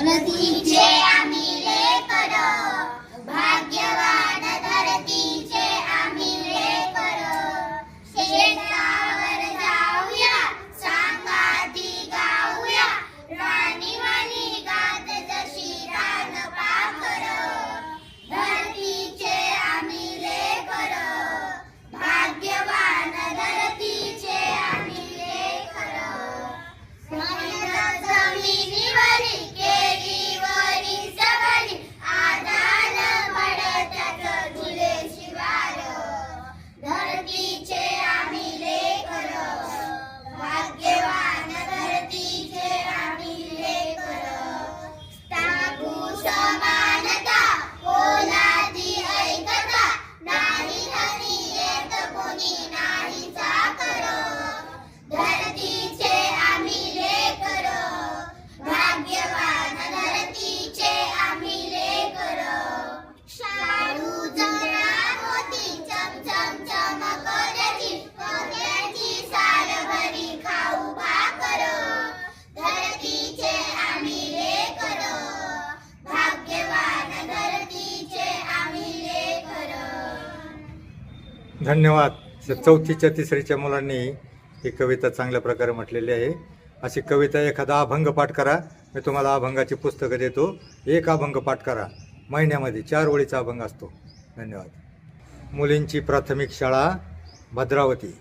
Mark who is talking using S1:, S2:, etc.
S1: I'm a DJ.
S2: धन्यवाद. चौथीच्या तिसरीच्या मुलांनी ही कविता चांगल्या प्रकारे म्हटलेली आहे. अशी कविता एखादा अभंग पाठ करा. मी तुम्हाला अभंगाची पुस्तकं देतो. एक अभंग पाठ करा. महिन्यामध्ये चार ओळीचा अभंग असतो. धन्यवाद. मुलींची प्राथमिक शाळा भद्रावती.